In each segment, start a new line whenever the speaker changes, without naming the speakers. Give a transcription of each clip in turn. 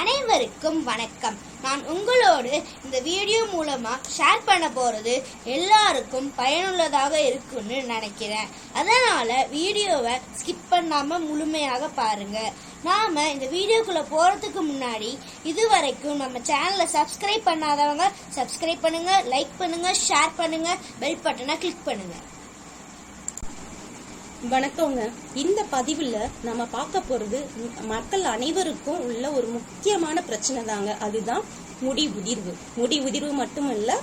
அனைவருக்கும் வணக்கம். நான் உங்களோடு இந்த வீடியோ மூலமாக ஷேர் பண்ண போகிறது எல்லாருக்கும் பயனுள்ளதாக இருக்கும்னு நினைக்கிறேன். அதனால் வீடியோவை ஸ்கிப் பண்ணாமல் முழுமையாக பாருங்கள் நாம் இந்த வீடியோக்குள்ளே போகிறதுக்கு முன்னாடி இது வரைக்கும் நம்ம சேனலை சப்ஸ்கிரைப் பண்ணாதவங்க சப்ஸ்கிரைப் பண்ணுங்கள் லைக் பண்ணுங்கள் ஷேர் பண்ணுங்கள் பெல் பட்டனை கிளிக் பண்ணுங்கள்
வணக்கங்க. இந்த பதிவுல நம்ம பார்க்க போறது மக்கள் அனைவருக்கும் உள்ள ஒரு முக்கியமான பிரச்சனை தாங்க அதுதான் முடி உதிர்வு. முடி உதிர்வு மட்டுமல்ல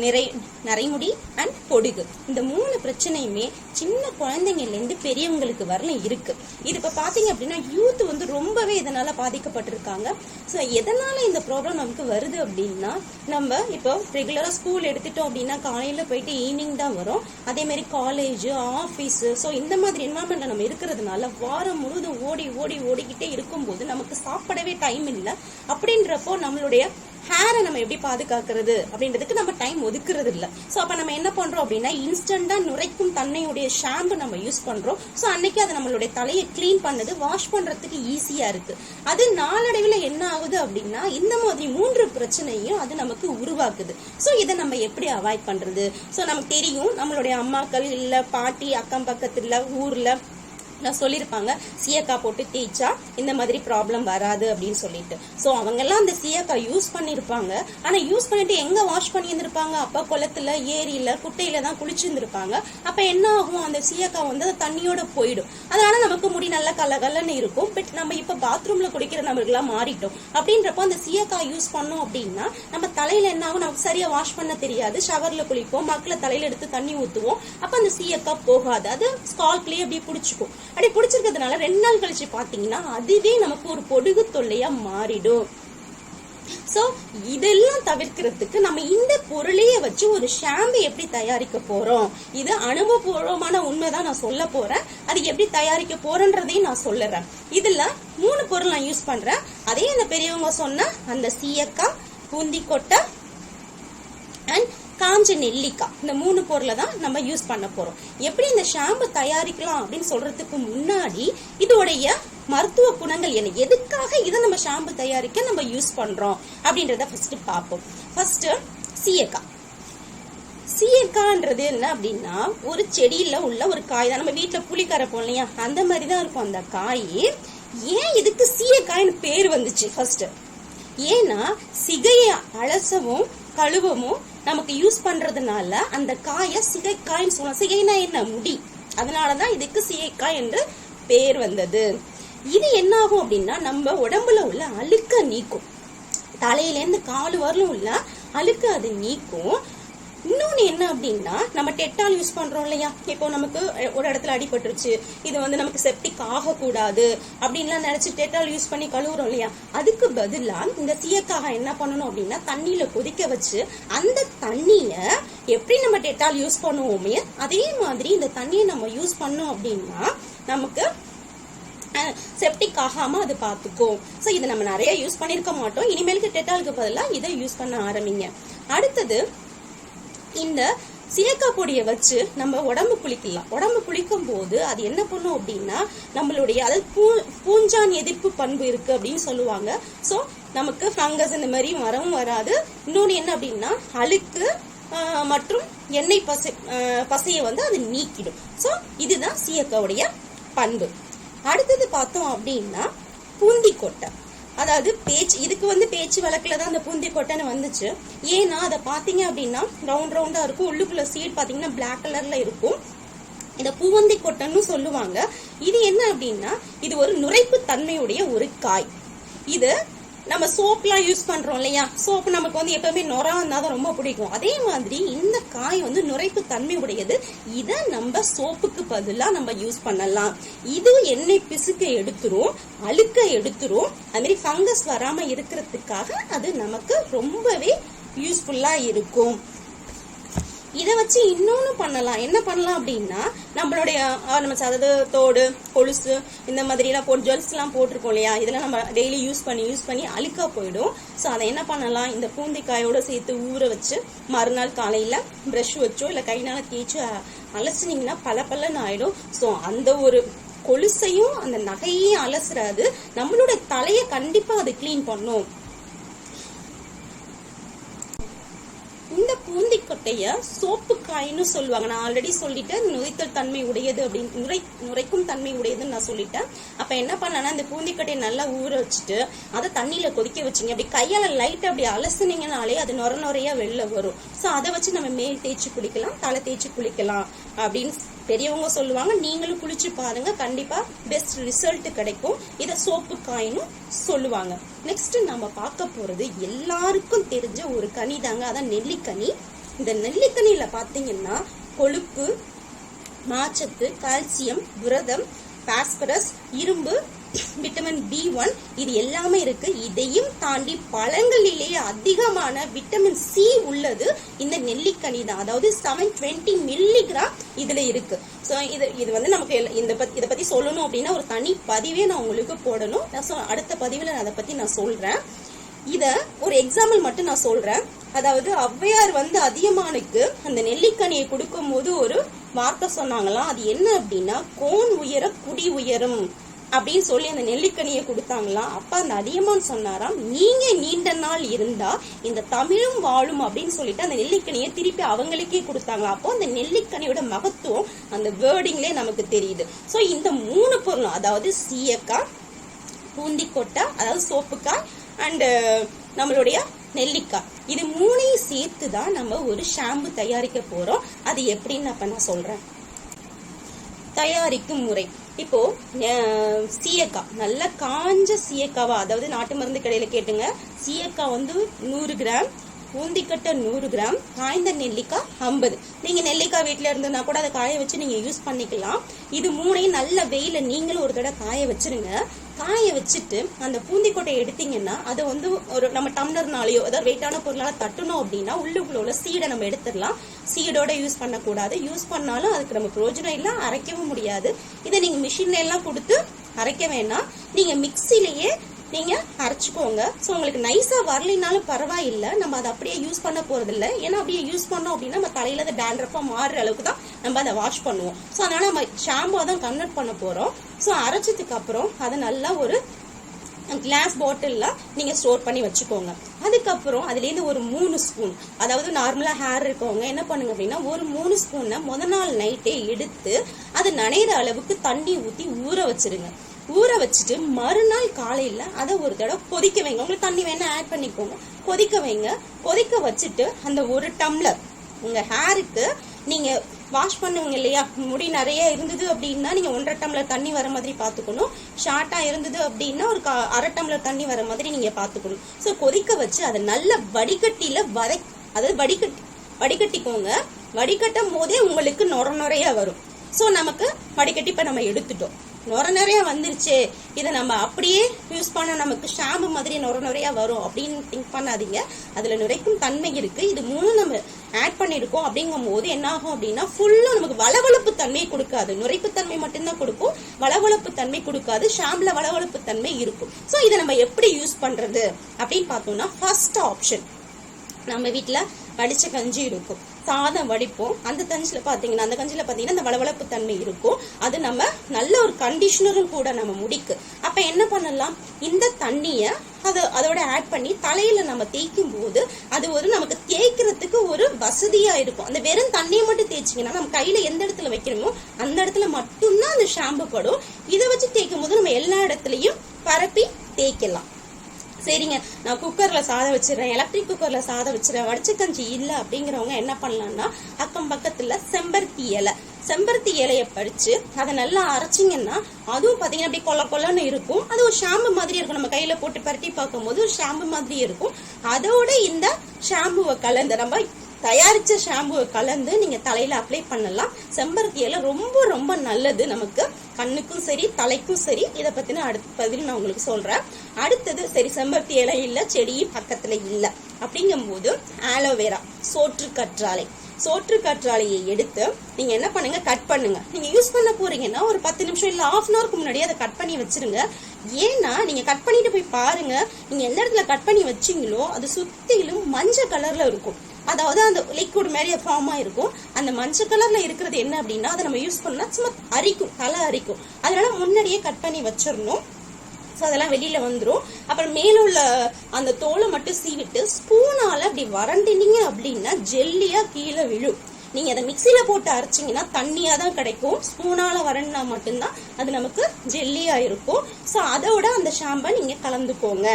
நிறை நரைமுடி அண்ட் பொடுகு. இந்த மூணு பிரச்சனையுமே சின்ன குழந்தைங்கள்லேருந்து பெரியவங்களுக்கு வரலும் இருக்கு. இது இப்போ பார்த்தீங்க அப்படின்னா யூத் வந்து ரொம்பவே இதனால பாதிக்கப்பட்டிருக்காங்க. ஸோ எதனால இந்த ப்ராப்ளம் நமக்கு வருது அப்படின்னா நம்ம இப்போ ரெகுலராக ஸ்கூல் எடுத்துட்டோம் அப்படின்னா காலையில் போயிட்டு ஈவினிங் தான் வரும். அதே மாதிரி காலேஜ் ஆஃபீஸ் ஸோ இந்த மாதிரி என்வாரன்மெண்ட்ல நம்ம இருக்கிறதுனால வாரம் முழுதும் ஓடி ஓடி ஓடிக்கிட்டே இருக்கும்போது நமக்கு சாப்பிடவே டைம் இல்லை. அப்படின்றப்போ நம்மளுடைய ஹேரை நம்ம எப்படி பாதுகாக்கிறது அப்படின்றதுக்கு நம்ம டைம் ஒதுக்குறது இல்ல சோ அப்ப நம்ம என்ன பண்றோம் அப்படின்னா இன்ஸ்டன்டா நுரைக்கும் தன்மையுடைய ஷாம்பு நம்ம யூஸ் பண்றோம். சோ அன்னைக்கு அது நம்மளுடைய தலையை க்ளீன் பண்ணது வாஷ் பண்றதுக்கு ஈஸியா இருக்கு. அது நாளடைவில் என்ன ஆகுது அப்படின்னா இந்த மாதிரி மூன்று பிரச்சனையும் அது நமக்கு உருவாக்குது. சோ இதை நம்ம எப்படி அவாய்ட் பண்றது? சோ நமக்கு தெரியும் நம்மளுடைய அம்மாக்கள் இல்ல பாட்டி அக்கம் பக்கத்துல ஊர்ல நான் சொல்லியிருப்பாங்க சீயக்காய் போட்டு தேய்ச்சா இந்த மாதிரி ப்ராப்ளம் வராது அப்படின்னு சொல்லிட்டு. ஸோ அவங்கெல்லாம் அந்த சீயக்காய் யூஸ் பண்ணியிருப்பாங்க. ஆனால் யூஸ் பண்ணிட்டு எங்கே வாஷ் பண்ணியிருந்திருப்பாங்க? அப்போ குளத்துல ஏரியில் குட்டையில் தான் குளிச்சிருந்துருப்பாங்க. அப்போ என்ன ஆகும்? அந்த சீயக்காய் வந்து அது தண்ணியோட போயிடும். அதனால நமக்கு முடி நல்ல கலகலன்னு இருக்கும். பட் நம்ம இப்போ பாத்ரூமில் குடிக்கிற நம்மளுக்குலாம் மாறிட்டோம். அப்படின்றப்போ அந்த சீயக்காய் யூஸ் பண்ணோம் அப்படின்னா நம்ம தலையில் என்ன ஆகும்? நமக்கு சரியாக வாஷ் பண்ண தெரியாது. ஷவரில் குளிப்போம். மக்களை தலையில் எடுத்து தண்ணி ஊற்றுவோம் அப்போ அந்த சீயக்காய் போகாது. அது ஸ்கால்ப்லயே அப்படியே பிடிச்சிக்கும். அப்படி பிடிச்சிருக்கிறதுனால ரெண்டு நாள் கழிச்சு பார்த்தீங்கன்னா அதுவே நமக்கு ஒரு பொடுகு தொல்லையா மாறிடும். ஸோ இதெல்லாம் தவிர்க்கிறதுக்கு நம்ம இந்த பொருளையே வச்சு ஒரு ஷாம்பு எப்படி தயாரிக்க போறோம்? இது அனுபவபூர்வமான உண்மைதான் நான் சொல்ல போறேன். அது எப்படி தயாரிக்க போறேன்றதையும் நான் சொல்லுறேன். இதுல மூணு பொருள் நான் யூஸ் பண்றேன். அதே அந்த பெரியவங்க சொன்ன அந்த சீயக்காய் பூந்திக்கொட்டை அண்ட் காஞ்ச நெல்லிக்காய். இந்த மூணு பொருளை தான் நம்ம யூஸ் பண்ண போறோம். எப்படி இந்த ஷாம்பு தயாரிக்கலாம் அப்படின்னு சொல்றதுக்கு முன்னாடி இதோடைய மருத்துவ குணங்கள் என்ன? எதுக்காக இதை நம்ம ஷாம்பு தயாரிக்க நம்ம யூஸ் பண்றோம்? அப்படின்றத ஃபர்ஸ்ட் பார்ப்போம். ஃபர்ஸ்ட் சீயக்காய். சீயக்கான்றது என்ன அப்படின்னா ஒரு செடியில உள்ள ஒரு காய் தான். நம்ம வீட்டுல புளி கரைப்போம் இல்லையா? அந்த மாதிரி தான் இருக்கும் அந்த காய். ஏன் இதுக்கு சீயக்காய்னு பேர் வந்துச்சு ஃபர்ஸ்ட் ஏன்னா சிகையை அலசவும் கழுவவும் நமக்கு யூஸ் பண்றதுனால அந்த காயை சிகைக்காய்னு சொல்லலாம் சிகைனா என்ன? முடி. அதனாலதான் இதுக்கு சிகைக்காய் என்று பேர் வந்தது. இது என்ன ஆகும் அப்படின்னா நம்ம உடம்புல உள்ள அழுக்க நீக்கும். தலையில இருந்து வரலும் உள்ள அழுக்கு அது நீக்கும். இன்னொன்னு என்ன அப்படின்னா நம்ம டெட்டால் யூஸ் பண்றோம் இல்லையா? இப்போ நமக்கு ஒரு இடத்துல அடிபட்டுருச்சு இது வந்து நமக்கு செப்டிக் ஆகக்கூடாது அப்படின்லாம் நினைச்சு டெட்டால் யூஸ் பண்ணி கழுவுறோம் இல்லையா? அதுக்கு பதிலா இந்த சீயக்காக என்ன பண்ணணும் அப்படின்னா தண்ணியில கொதிக்க வச்சு அந்த தண்ணிய எப்படி நம்ம டெட்டால் யூஸ் பண்ணுவோமே அதே மாதிரி இந்த தண்ணியை நம்ம யூஸ் பண்ணோம் அப்படின்னா நமக்கு செப்டிக் ஆகாம அது பார்த்துக்கும் ஸோ இதை நம்ம நிறைய யூஸ் பண்ணியிருக்க மாட்டோம். இனிமேலுக்கு டெட்டாலுக்கு பதிலாக இதை யூஸ் பண்ண ஆரம்பிங்க. அடுத்தது இந்த சீயக்காய் பொடியை வச்சு நம்ம உடம்பு குளிக்கலாம். உடம்பு குளிக்கும் போது அது என்ன பண்ணும் அப்படின்னா நம்மளுடைய அதாவது பூ பூஞ்சான் எதிர்ப்பு பண்பு இருக்கு அப்படின்னு சொல்லுவாங்க. ஸோ நமக்கு ஃபங்கஸ் இந்த மாதிரி மரம் வராது. இன்னொன்று என்ன அப்படின்னா அழுக்கு மற்றும் எண்ணெய் பசை பசையை வந்து அது நீக்கிடும். ஸோ இதுதான் சீயக்காவுடைய பண்பு. அடுத்தது பார்த்தோம் அப்படின்னா பூந்திக்கொட்டை. அதாவது பேச்சு இதுக்கு வந்து பேச்சு வழக்கில் தான் அந்த பூந்தி கொட்டனை வந்துச்சு. ஏன்னா அதை பார்த்தீங்க அப்படின்னா ரவுண்ட் ரவுண்டாக இருக்கும். உள்ளுக்குள்ள சீட் பார்த்தீங்கன்னா பிளாக் கலரில் இருக்கும். இதை பூவந்தி கொட்டன்னு சொல்லுவாங்க. இது என்ன அப்படின்னா இது ஒரு நுரைப்பு தன்மையுடைய ஒரு காய். இது நம்ம சோப்லாம் யூஸ் பண்றோம் இல்லையா? சோப் நமக்கு வந்து எப்பவுமே நுரா இருந்தால் தான் ரொம்ப பிடிக்கும். அதே மாதிரி இந்த காய் வந்து நுரைப்பு தன்மை உடையது. இதை நம்ம சோப்புக்கு பதிலாக நம்ம யூஸ் பண்ணலாம். இது எண்ணெய் பிசுக்க எடுத்துரும் அழுக்க எடுத்துரும். அதுமாரி ஃபங்கஸ் வராமல் இருக்கிறதுக்காக அது நமக்கு ரொம்பவே யூஸ்ஃபுல்லாக இருக்கும். இதை வச்சு இன்னொன்னு பண்ணலாம். என்ன பண்ணலாம் அப்படின்னா நம்மளுடைய நம்ம அதாவது தோடு கொலுசு இந்த மாதிரி எல்லாம் போட்டு ஜுவல்ஸ் எல்லாம் போட்டிருக்கோம் இல்லையா? இதெல்லாம் நம்ம டெய்லி யூஸ் பண்ணி யூஸ் பண்ணி அழுக்க போயிடும். ஸோ அதை என்ன பண்ணலாம்? இந்த பூந்திக்காயோட சேர்த்து ஊற வச்சு மறுநாள் காலையில ப்ரஷ் வச்சோ இல்லை கைனால தேய்ச்சி அலசினீங்கன்னா பல பலன்னு ஆயிடும். ஸோ அந்த ஒரு கொலுசையும் அந்த நகையையும் அலசுறாது நம்மளோட தலையை கண்டிப்பா அது க்ளீன் பண்ணும் இந்த கொட்டையை சோப்பு காயின்னு சொல்லுவாங்க. நான் ஆல்ரெடி சொல்லிட்டேன். நுரைத்தல் தன்மை உடையது அப்படின்னு நுரை நுரைக்கும் தன்மை உடையதுன்னு நான் சொல்லிட்டேன். அப்ப என்ன பண்ணனா இந்த பூந்திக்கட்டையை நல்லா ஊற வச்சுட்டு அதை தண்ணியில கொதிக்க வச்சிங்க. அப்படி கையால லைட் அப்படி அலசுனீங்கனாலே அது நொர நொறையா வெளில வரும். சோ அதை வச்சு நம்ம மேல் தேய்ச்சி குளிக்கலாம் தலை தேய்ச்சி குளிக்கலாம் அப்படின்னு பெரியவங்க சொல்லுவாங்க. நீங்களும் குளிச்சு பாருங்க. கண்டிப்பா பெஸ்ட் ரிசல்ட் கிடைக்கும். இத சோப்பு காயினும் சொல்லுவாங்க. நெக்ஸ்ட் நம்ம பார்க்க போறது எல்லாருக்கும் தெரிஞ்ச ஒரு கனி தாங்க. அதான் நெல்லிக்கனி. இந்த நெல்லிக்கனியில பாத்தீங்கன்னா கொழுப்பு மாச்சத்து கால்சியம் புரதம் பாஸ்பரஸ் இரும்பு விட்டமின் பி ஒன் இது எல்லாமே இருக்கு. இதையும் தாண்டி பழங்களிலேயே அதிகமான விட்டமின் சி உள்ளது இந்த நெல்லிக்கனி தான். அதாவது செவன் டுவெண்ட்டி மில்லிகிராம் இதுல இருக்கு. ஸோ இது இது வந்து நமக்கு இந்த பத்தி இதை பத்தி சொல்லணும் அப்படின்னா ஒரு தனி பதிவே நான் உங்களுக்கு போடணும். நான் சொ- அடுத்த பதிவில் நான் அதை பத்தி நான் சொல்றேன். இத ஒரு எக்ஸாம்பிள் மட்டும் நான் சொல்றேன். அதாவது ஔவையார் வந்து அதியமானுக்கு அந்த நெல்லிக்கனியை கொடுக்கும்போது ஒரு வார்த்தை சொன்னாங்களாம். அது என்ன அப்படின்னா கோன் உயர குடி உயரும் அப்படின்னு சொல்லி அந்த நெல்லிக்கனியை கொடுத்தாங்களாம். அப்ப அந்த அதியமான் சொன்னாராம் நீங்க நீண்ட நாள் இருந்தா இந்த தமிழும் வாழும் அப்படின்னு சொல்லிட்டு அந்த நெல்லிக்கனியை திருப்பி அவங்களுக்கே கொடுத்தாங்களாம். அப்போ அந்த நெல்லிக்கனியோட மகத்துவம் அந்த வேர்டிங்லேயே நமக்கு தெரியுது. சோ இந்த மூணு பொருளும் அதாவது சீயக்காய் பூந்திக்கொட்டை அதாவது சோப்புக்காய் அண்ட் uh, நம்மளுடைய நெல்லிக்காய். இது மூணையும் சேர்த்து தான் நம்ம ஒரு ஷாம்பு தயாரிக்க போறோம். அது எப்படின்னு அப்ப நான் சொல்றேன். தயாரிக்கும் முறை. இப்போ சீயக்காய். நல்ல காஞ்ச சீயக்காவா? அதாவது நாட்டு மருந்து கடையில கேட்டுங்க. சீயக்காய் வந்து நூறு கிராம் பூந்திக்கட்டை நூறு கிராம் காய்ந்த நெல்லிக்காய் ஐம்பது. நீங்க நெல்லிக்காய் வீட்டில் இருந்ததுனா கூட அதை காய வச்சு நீங்க யூஸ் பண்ணிக்கலாம். இது மூணையும் நல்ல வெயில நீங்களும் ஒரு தடவை காய வச்சிருங்க. காய வச்சுட்டு அந்த பூந்திக்கொட்டையை எடுத்தீங்கன்னா அதை வந்து ஒரு நம்ம டம்ளர்னாலேயோ ஏதாவது வெயிட்டான பொருளால் தட்டணும் அப்படின்னா உள்ளுக்குள்ள உள்ள சீடை நம்ம எடுத்துடலாம். சீடோட யூஸ் பண்ணக்கூடாது. யூஸ் பண்ணாலும் அதுக்கு நம்ம பிரயோஜனம் இல்லை அரைக்கவும் முடியாது. இதை நீங்கள் மிஷின்ல எல்லாம் கொடுத்து அரைக்க வேணாம். நீங்கள் மிக்சிலேயே நீங்க அரைச்சுக்கோங்க. ஸோ உங்களுக்கு நைஸா வரலினாலும் பரவாயில்லை. நம்ம அதை அப்படியே யூஸ் பண்ண போறது ஏன்னா அப்படியே யூஸ் பண்ணோம் அப்படின்னா நம்ம தலையில அதை டேண்ட்ரஃபா மாறுற அளவுக்கு தான் நம்ம அதை வாஷ் பண்ணுவோம். ஸோ அதனால நம்ம ஷாம்பா தான் கன்வெர்ட் பண்ண போறோம். ஸோ அரைச்சதுக்கு அப்புறம் அதை நல்லா ஒரு கிளாஸ் பாட்டிலில் நீங்கள் ஸ்டோர் பண்ணி வச்சுக்கோங்க. அதுக்கப்புறம் அதுலேருந்து ஒரு மூணு ஸ்பூன் அதாவது நார்மலாக ஹேர் இருக்கவங்க என்ன பண்ணுங்க அப்படின்னா ஒரு மூணு ஸ்பூனை முத நாள் நைட்டே எடுத்து அது நனைகிற அளவுக்கு தண்ணி ஊற்றி ஊற வச்சிருங்க. ஊற வச்சுட்டு மறுநாள் காலையில் அதை ஒரு தடவை கொதிக்க வைங்க. உங்களுக்கு தண்ணி வேணால் ஆட் பண்ணிக்கோங்க. கொதிக்க வைங்க. கொதிக்க வச்சுட்டு அந்த ஒரு டம்ளர் உங்கள் ஹேருக்கு நீங்கள் வாஷ் பண்ணுவீங்க இல்லையா? முடி நிறைய இருந்தது அப்படின்னா நீங்க ஒன்றரை டம்ளர் தண்ணி வர மாதிரி பாத்துக்கணும் ஷார்ட்டா இருந்தது அப்படின்னா ஒரு கா- அரை டம்ளர் தண்ணி வர மாதிரி நீங்க பாத்துக்கணும் சோ கொதிக்க வச்சு அதை நல்ல வடிகட்டியில வதை அதாவது வடிகட்டி வடிகட்டிக்கோங்க. வடிகட்டும் போதே உங்களுக்கு நொர நொறையா வரும். சோ நமக்கு வடிகட்டி இப்ப நம்ம எடுத்துட்டோம். நுர நிறையா வந்துருச்சு. இதை நம்ம அப்படியே யூஸ் பண்ண நமக்கு ஷாம்பு மாதிரி நுர நொறையா வரும் அப்படின்னு திங்க் பண்ணாதீங்க. அதுல நுரைக்கும் தன்மை இருக்கு. இது மூணு நம்ம ஆட் பண்ணிருக்கோம் அப்படிங்கும் போது என்ன ஆகும் அப்படின்னா ஃபுல்லும் நமக்கு வளவளப்பு தன்மை கொடுக்காது. நுரைப்பு தன்மை மட்டும்தான் கொடுக்கும். வளவளப்பு தன்மை கொடுக்காது. ஷாம்பில் வளவளப்பு தன்மை இருக்கும். ஸோ இதை நம்ம எப்படி யூஸ் பண்றது அப்படின்னு பார்த்தோம்னா ஃபர்ஸ்ட் ஆப்ஷன் நம்ம வீட்டில் வடிச்ச கஞ்சி இருக்கும். சாதம் வடிப்போம். அந்த கஞ்சில பாத்தீங்கன்னா அந்த கஞ்சில பாத்தீங்கன்னா அந்த வளவளப்பு தன்மை இருக்கும். அது நம்ம நல்ல ஒரு கண்டிஷனரும் கூட நம்ம முடிக்கு. அப்ப என்ன பண்ணலாம்? இந்த தண்ணிய அது அதோட ஆட் பண்ணி தலையில நம்ம தேய்க்கும் போது அது ஒரு நமக்கு தேய்க்கிறதுக்கு ஒரு வசதியா இருக்கும். அந்த வெறும் தண்ணியை மட்டும் தேய்ச்சிங்கன்னா நம்ம கையில எந்த இடத்துல வைக்கிறோமோ அந்த இடத்துல மட்டும்தான் அந்த ஷாம்பு படும். இதை வச்சு தேய்க்கும் போது நம்ம எல்லா இடத்துலயும் பரப்பி தேய்க்கலாம். சரிங்க நான் குக்கரில் சாதம் வச்சிடறேன் எலக்ட்ரிக் குக்கரில் சாதம் வச்சிடறேன் வடிச்சக்கஞ்சி இல்லை அப்படிங்கிறவங்க என்ன பண்ணலாம்னா அக்கம் பக்கத்தில் செம்பருத்தி இலை. செம்பருத்தி இலையை பறித்து அதை நல்லா அரைச்சிங்கன்னா அதுவும் பார்த்தீங்கன்னா அப்படியே கொல்ல கொல்லன்னு இருக்கும். அது ஒரு ஷாம்பு மாதிரி இருக்கும். நம்ம கையில் போட்டு பரட்டி பார்க்கும்போது ஒரு ஷாம்பு மாதிரி இருக்கும். அதோட இந்த ஷாம்புவை கலந்து நம்ம தயாரித்த ஷாம்புவை கலந்து நீங்கள் தலையில் அப்ளை பண்ணலாம். செம்பருத்தி இலை ரொம்ப ரொம்ப நல்லது நமக்கு. கண்ணுக்கும் சரி தலைக்கும் சரி. இதை பற்றின அடுத்த பதில் நான் உங்களுக்கு சொல்கிறேன் அடுத்தது சரி செம்பருத்தி இலை இல்லை செடியும் பக்கத்தில் இல்லை. அப்படிங்கும்போது ஆலோவேரா சோற்று கற்றாழை. சோற்று கற்றாழையை எடுத்து நீங்க என்ன பண்ணுங்க? கட் பண்ணுங்க. நீங்க யூஸ் பண்ண போறீங்கன்னா ஒரு பத்து நிமிஷம் இல்ல ஹாஃப் அன் முன்னாடியே அதை கட் பண்ணி வச்சிருங்க. ஏன்னா நீங்க கட் பண்ணிட்டு போய் பாருங்க. நீங்க எந்த இடத்துல கட் பண்ணி வச்சீங்களோ அது சுத்திலும் மஞ்சள் கலர்ல இருக்கும். அதாவது அந்த லிக்விட் மாதிரி ஃபார்ம் ஆயிருக்கும் அந்த மஞ்சள் கலர்ல இருக்கிறது என்ன அப்படின்னா அதை நம்ம யூஸ் பண்ணா சும்மா அரிக்கும் தலை அரிக்கும். அதனால முன்னாடியே கட் பண்ணி வச்சிடணும். ஸோ அதெல்லாம் வெளியில வந்துடும் அப்புறம் மேலே உள்ள அந்த தோலை மட்டும் சீவிட்டு ஸ்பூனால அப்படி வறண்டினீங்க அப்படின்னா ஜெல்லியா கீழே விழும். நீங்க அதை மிக்சியில போட்டு அரைச்சிங்கன்னா தண்ணியா தான் கிடைக்கும். ஸ்பூனால வறண்டினா மட்டும்தான் அது நமக்கு ஜெல்லியா இருக்கும். ஸோ அதோட அந்த ஷாம்பை நீங்க கலந்துக்கோங்க.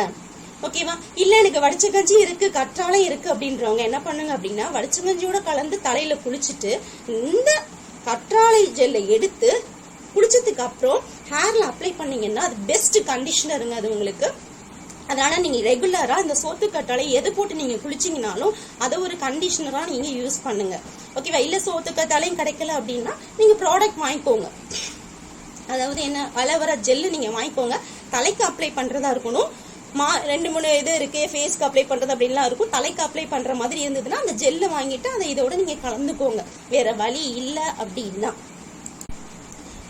ஓகேவா இல்ல எனக்கு வடிச்ச கஞ்சி இருக்கு கற்றாழை இருக்கு அப்படின்றவங்க என்ன பண்ணுங்க அப்படின்னா வடிச்ச கஞ்சியோட கலந்து தலையில குளிச்சுட்டு இந்த கற்றாழை ஜெல்லை எடுத்து குளிச்சதுக்கு அப்புறம் ஹேர்ல அப்ளை பண்ணீங்கன்னா அது பெஸ்ட் கண்டிஷனருங்க அது உங்களுக்கு. அதனால நீங்க ரெகுலரா இந்த சோத்து கற்றாழை எது போட்டு நீங்க குளிச்சிங்கனாலும் அதை ஒரு கண்டிஷனரா நீங்க யூஸ் பண்ணுங்க. ஓகேவா இல்ல சோத்து கற்றாழையும் கிடைக்கல அப்படின்னா நீங்க ப்ராடக்ட் வாங்கிக்கோங்க. அதாவது என்ன அலவரா ஜெல்லு நீங்க வாங்கிக்கோங்க. தலைக்கு அப்ளை பண்றதா இருக்கணும். மா ரெண்டு மூணு இது இருக்கு. ஃபேஸ்க்கு அப்ளை பண்றது அப்படின்லாம் இருக்கும். தலைக்கு அப்ளை பண்ற மாதிரி இருந்ததுன்னா அந்த ஜெல்லை வாங்கிட்டு அதை இதோட நீங்க கலந்துக்கோங்க. வேற வழி இல்ல அப்படின்னா.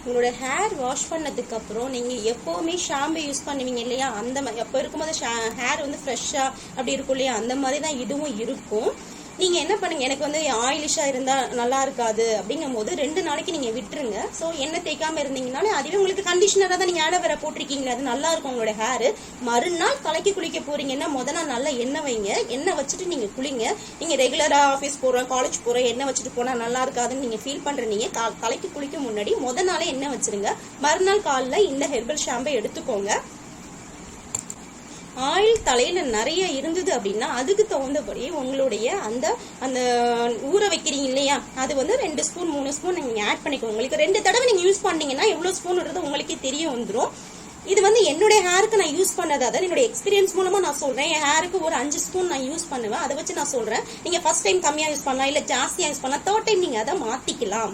உங்களோட ஹேர் வாஷ் பண்ணதுக்கு அப்புறம் நீங்க எப்பவுமே ஷாம்பு யூஸ் பண்ணுவீங்க இல்லையா? அந்த மாதிரி அப்போ இருக்கும்போது ஹேர் வந்து ஃப்ரெஷ்ஷா அப்படி இருக்கும் இல்லையா? அந்த மாதிரி தான் இதுவும் இருக்கும். நீங்க என்ன பண்ணுங்க? எனக்கு வந்து ஆயிலிஷா இருந்தா நல்லா இருக்காது. அப்படிங்கும் போது ரெண்டு நாளைக்கு நீங்க விட்டுருங்க. சோ எண்ணெய் தேய்க்காம இருந்தீங்கனாலே அதுவே உங்களுக்கு கண்டிஷனரா தான் நீங்க ஆலோவேரா போட்டிருக்கீங்க அது நல்லா இருக்கும் உங்களோட ஹேர் மறுநாள் தலைக்கு குளிக்க போறீங்கன்னா முத நாள் நல்லா எண்ணெய் வைங்க. எண்ணெய் வச்சுட்டு நீங்க குளிங்க. நீங்க ரெகுலரா ஆஃபீஸ் போறோம் காலேஜ் போறோம் எண்ணெய் வச்சுட்டு போனா நல்லா இருக்காதுன்னு நீங்க ஃபீல் பண்ற நீங்க தலைக்கு குளிக்க முன்னாடி முத நாளே எண்ணெய் வச்சிருங்க. மறுநாள் காலைல இந்த ஹெர்பல் ஷாம்பை எடுத்துக்கோங்க. தலையில நிறைய இருந்தது அப்படின்னா அதுக்கு தகுந்தபடி உங்களுடைய அந்த அந்த ஊற வைக்கிறீங்க இல்லையா? அது வந்து ரெண்டு ஸ்பூன் மூணு ஸ்பூன் நீங்க ஆட் பண்ணிக்கோங்க. உங்களுக்கு ரெண்டு தடவை நீங்க யூஸ் பண்ணீங்கன்னா எவ்வளவு ஸ்பூன்ன்றது உங்களுக்கு உங்களுக்கே தெரிய வந்துடும் இது வந்து என்னுடைய ஹேருக்கு நான் யூஸ் பண்ணது அதாவது என்னுடைய எக்ஸ்பீரியன்ஸ் மூலமா நான் சொல்றேன். என் ஹேருக்கு ஒரு அஞ்சு ஸ்பூன் நான் யூஸ் பண்ணுவேன். அதை வச்சு நான் சொல்றேன். நீங்க ஃபர்ஸ்ட் டைம் கம்மியா யூஸ் பண்ணலாம் இல்ல ஜாஸ்தியா யூஸ் பண்ணலாம். தேர்ட் டைம் நீங்க அதை மாத்திக்கலாம்.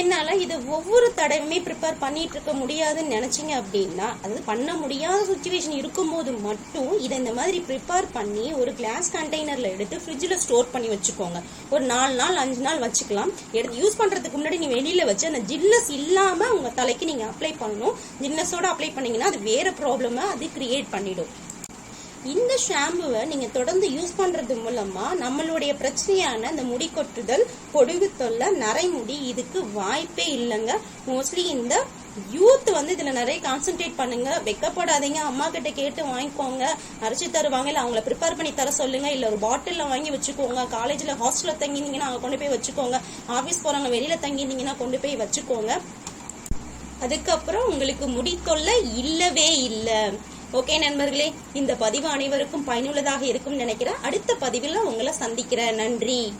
என்னால இது ஒவ்வொரு தடவையுமே ப்ரிப்பேர் பண்ணிட்டு இருக்க முடியாதுன்னு நினைச்சீங்க அப்படின்னா அது பண்ண முடியாத சுச்சுவேஷன் இருக்கும்போது மட்டும் இதை இந்த மாதிரி ப்ரிப்பேர் பண்ணி ஒரு கிளாஸ் கண்டெய்னர்ல எடுத்து ஃப்ரிட்ஜில் ஸ்டோர் பண்ணி வச்சுக்கோங்க. ஒரு நாலு நாள் அஞ்சு நாள் வச்சுக்கலாம். எடுத்து யூஸ் பண்றதுக்கு முன்னாடி நீ வெளியில வச்சு அந்த ஜில்லஸ் இல்லாம உங்க தலைக்கு நீங்க அப்ளை பண்ணணும். ஜில்லஸோட அப்ளை பண்ணீங்கன்னா அது வேற ப்ராப்ளமாக அது கிரியேட் பண்ணிடும். இந்த ஷாம்புவை நீங்க தொடர்ந்து யூஸ் பண்றது மூலமா நம்மளுடைய பிரச்சனையான இந்த முடி கொட்டுதல் பொடுகு தொல்லை நரைமுடி இதுக்கு வாய்ப்பே இல்லைங்க. மோஸ்ட்லி இந்த யூத் வந்து இதுல நிறைய கான்சென்ட்ரேட் பண்ணுங்க. வெக்கப்படாதீங்க. அம்மா கிட்ட கேட்டு வாங்கிக்கோங்க. அரைச்சு தருவாங்க இல்ல அவங்கள ப்ரிப்பேர் பண்ணி தர சொல்லுங்க. இல்ல ஒரு பாட்டில்ல வாங்கி வச்சுக்கோங்க. காலேஜ்ல ஹாஸ்டல்ல தங்கினீங்கன்னா அங்க கொண்டு போய் வச்சுக்கோங்க. ஆபீஸ் போறவங்க வெளியில தங்கினீங்கன்னா கொண்டு போய் வச்சுக்கோங்க. அதுக்கப்புறம் உங்களுக்கு முடி தொல்லை இல்லவே இல்லை. ஓகே நண்பர்களே இந்த பதிவு அனைவருக்கும் பயனுள்ளதாக இருக்கும் நினைக்கிறேன். அடுத்த பதிவில் உங்களை சந்திக்கிறேன். நன்றி.